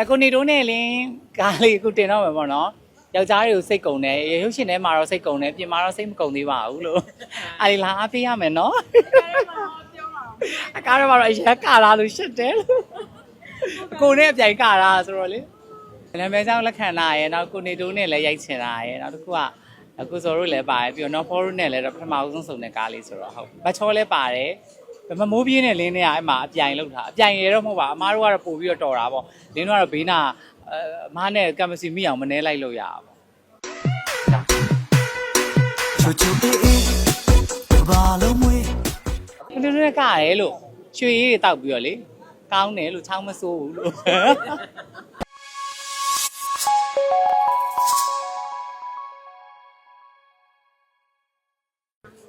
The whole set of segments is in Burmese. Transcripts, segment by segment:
အဲကိုနေတိုးနဲ့လင်းကားလေးအခုတင်တော့မယ်ပေါ့နော်ယောက်ျားတွေကိုစိတ်ကုံတယ်ရုပ်ရှင်ထဲမှာတော့စိတ်ကုံတယ်ပြင်မှာတော့စိတ်မကုံသေးပါဘူးလို့အဲဒီလာအားပေးရမယ်နော်အကားတော့ကတော့အရက်ကာလာလို့ရှစ်တယ်လို့ကိုနဲ့အပြိုင်ကာလာဆိုတော့လေနာမည်ကြောင့်လက်ခံတာရယ်နောက်ကိုနေတိုးနဲ့လည်းရိုက်ချင်တာရယ်နောက်တစ်ခုကအခုစောတို့လည်းပါတယ်ပြီးတော့နော်ဖော်တို့နဲ့လည်းတော့ပထမဆုံးစုံတဲ့ကားလေးဆိုတော့ဟုတ်မချောလည်းပါတယ် မမိုးပြင်းနဲ့လင်းနဲ့အဲ့မှာအပြိုင်လောက်တာအပြိုင်ရတော့မဟုတ်ပါအမားတို့ကတော့ပို့ပြီးတော့တော်တာပေါ့လင်းတို့ကတော့ဘေးနာအအမားနဲ့ကမ်ပစီမိအောင်မနှဲလိုက်လို့ရအောင်ချိုချိုအေးအေးဘာလုံးမွေးဘယ်လိုလဲကရဲလို့ရွှေရည်တွေတောက်ပြီးတော့လေကောင်းတယ်လို့ချောင်းမဆိုးဘူးလို့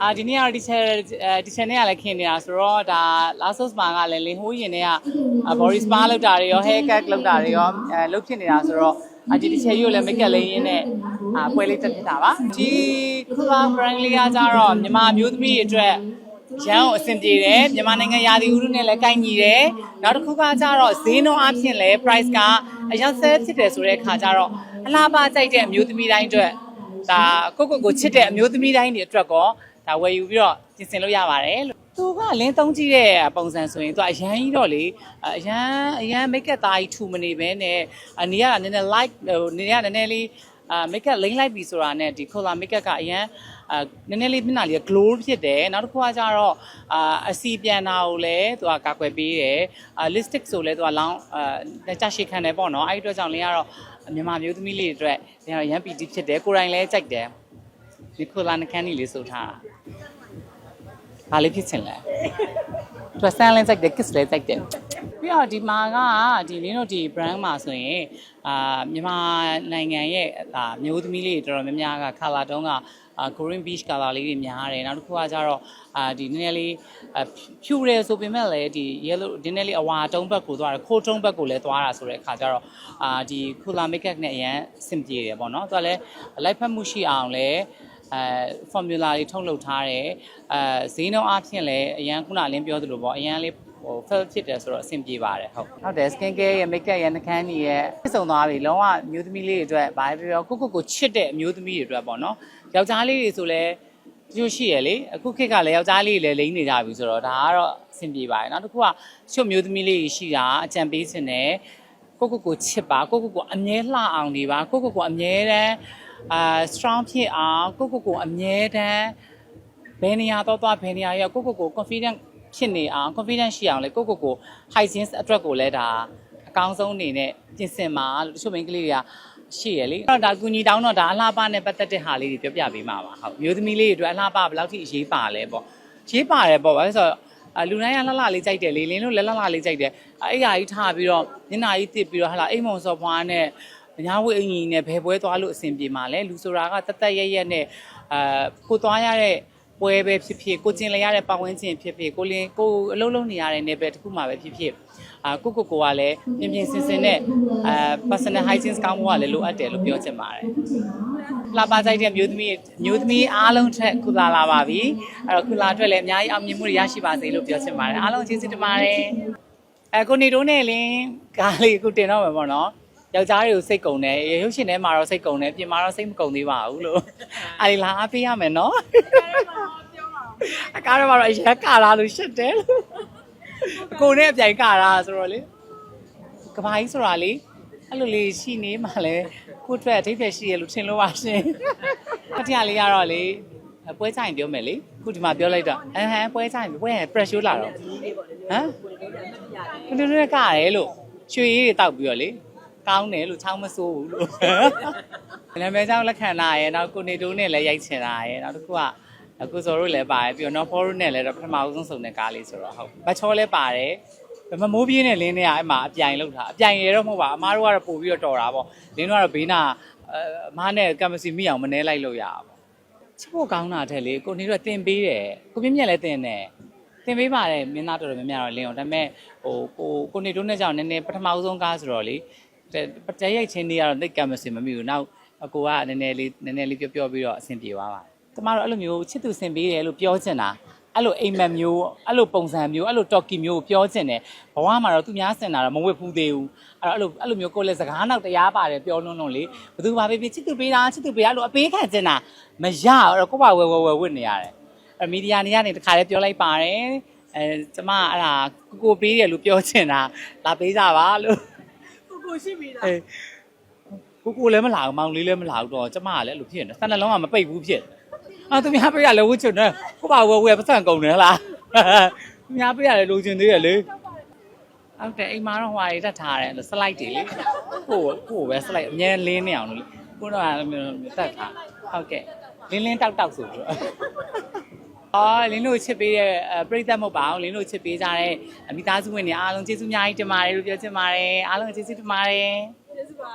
အာဒီနေ့ကတော့ဒီချက်အဲဒီချက်နဲ့ကလည်းခင်နေတာဆိုတော့ဒါ last source မှာကလည်းလင်းဟိုးရင်တွေက body spa လုပ်တာတွေရော hair cut လုပ်တာတွေရောအဲလုပ်ဖြစ်နေတာဆိုတော့အဒီဒီချက်ကြီးကိုလည်း make up လေးရင်းနဲ့အာပွဲလေးတက်ဖြစ်တာပါဒီခုက brand လေးကကြတော့မြန်မာမျိုးသမီးတွေအတွက်ရန်ကိုအဆင်ပြေတယ်မြန်မာနိုင်ငံရာသီဥတုနဲ့လည်းကိုက်ညီတယ်နောက်တစ်ခုကကြတော့ဈေးနှုန်းအပြင်လည်း price ကအရင်ဆဲဖြစ်တယ်ဆိုတဲ့အခါကျတော့အလားပါကြိုက်တဲ့အမျိုးသမီးတိုင်းအတွက်ဒါကိုကိုကိုချစ်တဲ့အမျိုးသမီးတိုင်းတွေအတွက်ကော ဒါဝယ်ယူပြီးတော့ပြင်ဆင်လို့ရပါတယ်လို့သူကလင်းသုံးကြည့်တဲ့ပုံစံဆိုရင်သူကအရန်ကြီးတော့လေအရန်အရန် make up သားကြီးထူမနေဘဲနဲ့အနေရကနည်းနည်း light ဟိုနေရကနည်းနည်းလေးအာ make up လိမ့်လိုက်ပြီဆိုတာနဲ့ဒီ color make up ကအရန်အာနည်းနည်းလေးမျက်နှာလေးက glow ဖြစ်တယ်နောက်တစ်ခုကကျတော့အာအစီပြန်တာကိုလည်းသူကကာကွယ်ပေးတယ်အာ lipstick ဆိုလည်းသူကလောင်းအာကြရှိခံတယ်ပေါ့နော်အဲ့ဒီအတွက်ကြောင့်လင်းကတော့မြန်မာမျိုးသမီးလေးတွေအတွက်လင်းကတော့ရန်ပီတီဖြစ်တယ်ကိုယ်တိုင်လည်းကြိုက်တယ်ဒီကိုလာနခန်းကြီးလေးဆိုထားတာ ဘာလေးဖြစ်ချင်လဲသူဆန်းလင်းစိုက်တယ် kiss လည်းစိုက်တယ်ပြီးတော့ဒီမှာကဒီလင်းတို့ဒီ brand မှာဆိုရင်အာမြန်မာနိုင်ငံရဲ့အာမျိုးသမီးလေးတွေတော်တော်များများက color တုံးကအာ green beach color လေးတွေများတယ်နောက်တစ်ခုကကျတော့အာဒီနည်းနည်းလေးအဖြူတယ်ဆိုပေမဲ့လည်းဒီ yellow ဒီနည်းလေးအဝါတုံးဘက်ကိုသွားတယ်ခိုးတုံးဘက်ကိုလည်းသွားတာဆိုတဲ့အခါကျတော့အာဒီ cooler makeup နဲ့အရန်စင်ပြေတယ်ပေါ့နော်သူကလည်းလိုက်ဖက်မှုရှိအောင်လည်း အဲ formula တွေထုတ်လုပ်ထားတယ်အဲဈေးနှုန်းအဖြစ်လည်းအရန်ခုနလင်းပြောသလိုပေါ့အရန်လေးဟို fill ဖြစ်တယ်ဆိုတော့အဆင်ပြေပါတယ်ဟုတ်ဟုတ်တယ် skin care ရဲ့ makeup ရဲ့နှာခမ်းကြီးရဲ့ပြည့်စုံသွားပြီလုံးဝအမျိုးသမီးလေးတွေအတွက်ဘာပဲပြောကိုကိုကိုချစ်တဲ့အမျိုးသမီးတွေအတွက်ပေါ့နော်ယောက်ျားလေးတွေဆိုလည်းကျိုးရှိရလေအခုခေတ်ကလည်းယောက်ျားလေးတွေလည်းလိမ့်နေကြပြီဆိုတော့ဒါကတော့အဆင်ပြေပါတယ်နောက်တစ်ခုကချုပ်မျိုးသမီးလေးတွေရှိတာအကြံပေးခြင်းနဲ့ကိုကိုကိုချစ်ပါကိုကိုကိုအမြဲလှအောင်နေပါကိုကိုကိုအမြဲတမ်း အာ strong ဖြစ်အောင်ကိုကိုကိုအမြဲတမ်းဘယ်နေရာတော့သွားဘယ်နေရာရောက်ကိုကိုကို confident ဖြစ်နေအောင် confident ရှိအောင်လေကိုကိုကို hygiene အတွက်ကိုလည်းဒါအကောင်းဆုံးအနေနဲ့ပြင်ဆင်ပါလို့တချို့မိန်းကလေးတွေကရှိရလေအဲ့တော့ဒါကူညီတောင်းတော့ဒါအလှပနဲ့ပတ်သက်တဲ့ဟာလေးတွေပြောပြပေးမှာပါဟုတ်မျိုးသမီးလေးတွေအတွက်အလှပဘယ်လောက်ထိအရေးပါလဲပေါ့ရေးပါတယ်ပေါ့ဘာလို့လဲဆိုတော့အလူတိုင်းကလှလှလေးကြိုက်တယ်လေလင်းတို့လည်းလှလှလေးကြိုက်တယ်အဲ့အရာကြီးထားပြီးတော့မျက်နှာကြီးတစ်ပြီးတော့ဟလာအိမ်မုံစော်ဖွားနဲ့ ညာဝိအင်ကြီးနဲ့ဘယ်ပွဲသွားလို့အဆင်ပြေမှာလဲလူဆိုတာကတက်တက်ရက်ရက်နဲ့အာကိုသွားရတဲ့ပွဲပဲဖြစ်ဖြစ်ကိုကျင်လိုက်ရတဲ့ပတ်ဝန်းကျင်ဖြစ်ဖြစ်ကိုလင်းကိုအလုံးလုံးနေရတဲ့နေပဲတစ်ခုမှပဲဖြစ်ဖြစ်အာကိုကိုကိုကလည်းပြင်းပြင်းစင်စင်နဲ့အာ personal hygiene ကောင်းဖို့ကလည်းလိုအပ်တယ်လို့ပြောချင်ပါတယ်။လာပါဆိုင်တဲ့မျိုးသမီးမျိုးသမီးအားလုံးထက်ကုလာလာပါပြီ။အဲ့တော့ကုလာအတွက်လည်းအများကြီးအောင်မြင်မှုတွေရရှိပါစေလို့ပြောချင်ပါတယ်။အားလုံးကျေးဇူးတင်ပါတယ်။အဲကိုနေတိုးနဲ့လင်းကားလေးအခုတင်တော့မယ်ပေါ့နော်။ ယောက်ျားတွေကိုစိတ်ကုံတယ်ရုပ်ရှင်ထဲမှာတော့စိတ်ကုံတယ်ပြင်မှာတော့စိတ်မကုံသေးပါဘူးလို့အဲဒီလာအားပေးရမယ်နော်အကားတော့ကတော့အရက်ကာလာလို့ရှစ်တယ်လို့ကိုနဲ့အပြိုင်ကာလာဆိုတော့လေကဘာကြီးဆိုတာလေအဲ့လိုလေးရှိနေမှလည်းကိုယ့်အတွက်အထိပ္ပယ်ရှိရလို့ထင်လို့ပါရှင်အတရားလေးကတော့လေပွဲချိုင်ပြောမယ်လေခုဒီမှာပြောလိုက်တော့အဟမ်းပွဲချိုင်ပွဲ pressure လာတော့ဟမ်ဘယ်လိုလဲကရဲလို့ရွှေရည်တွေတောက်ပြီးတော့လေ ကောင်းတယ်လို့ချောင်းမဆိုးဘူးလို့နာမည်ကြောင့်လက်ခံတာရယ်နောက်ကိုနေတိုးနဲ့လည်းရိုက်ချင်တာရယ်နောက်တစ်ခုကအခုစောတို့လည်းပါတယ်ပြီးတော့နော်ဖော်တို့နဲ့လည်းတော့ပထမဆုံးစုံတဲ့ကားလေးဆိုတော့ဟုတ်မချောလည်းပါတယ်မမိုးပြင်းနဲ့လင်းနဲ့ကအဲ့မှာအပြိုင်လောက်တာအပြိုင်ရတော့မဟုတ်ပါအမားတို့ကတော့ပို့ပြီးတော့တော်တာပေါ့လင်းတို့ကတော့ဘေးနာအမားနဲ့ကမ်ပစီမိအောင်မနှဲလိုက်လို့ရတာပေါ့ချစ်ဖို့ကောင်းတာတဲ့လေကိုနေတော့တင်ပေးတယ်ကိုပြင်းမြက်လည်းတင်တယ်တင်ပေးပါတယ်မင်းသားတော်တော်များများတော့လင်းအောင်ဒါပေမဲ့ဟိုကိုကိုနေတို့နဲ့ကြောင့်နည်းနည်းပထမဆုံးကားဆိုတော့လေ တရိုက်ချင်းတွေကတော့တိတ်ကမ်ပစီမမိဘူးနောက်အကိုကနည်းနည်းလေးနည်းနည်းလေးပြောပြောပြီးတော့အဆင်ပြေသွားပါတယ်ကျမတို့အဲ့လိုမျိုးချစ်သူဆင်ပေးတယ်လို့ပြောချင်တာအဲ့လိုအိမ်မက်မျိုးအဲ့လိုပုံစံမျိုးအဲ့လိုတော်ကီမျိုးကိုပြောချင်တယ်ဘဝမှာတော့သူများစင်တာတော့မဝတ်ဘူးသေးဘူးအဲ့တော့အဲ့လိုအဲ့လိုမျိုးကိုယ်လည်းစကားနောက်တရားပါတယ်ပြောလွန်းလွန်းလေဘယ်သူပါပဲဖြစ်ချစ်သူပေးတာချစ်သူပေးတာအဲ့လိုအပေးခံချင်တာမရအဲ့တော့ကိုယ့်ဘာဝယ်ဝယ်ဝယ်ဝတ်နေရတယ်အဲ့မီဒီယာနေကနေတခါလေးပြောလိုက်ပါတယ်အဲကျမအဲ့ဒါကိုကိုပေးတယ်လို့ပြောချင်တာလာပေးကြပါလို့ ကိုကိုရှိပြီလားအေးကိုကိုလည်းမလာဘူးမောင်လေးလည်းမလာဘူးတော့ကျမကလည်းအဲ့လိုဖြစ်နေတယ်ဆန္ဒလုံးကမပိတ်ဘူးဖြစ်အာသူများပေးရလဲဝှချွတ်နေကိုပါဝယ်ဝယ်ပတ်စံကုန်တယ်လားသူများပေးရလဲလိုချင်သေးတယ်လေဟုတ်တယ်အိမ်မှာတော့ဟွာရတတ်ထားတယ်စလိုက်တွေလေကိုကိုပဲစလိုက်အမြဲလင်းနေအောင်လို့ကိုတော့တတ်ထားဟုတ်ကဲ့လင်းလင်းတောက်တောက်ဆိုပြီးတော့ အော်လင်းတို့ချစ်ပေးတဲ့ပြိသက်မဟုတ်ပါဘူးလင်းတို့ချစ်ပေးကြတဲ့မိသားစုဝင်တွေအားလုံးကျေးဇူးအများကြီးတင်ပါတယ်လို့ပြောချင်ပါတယ်အားလုံးကျေးဇူးတင်ပါတယ်ကျေးဇူးပါ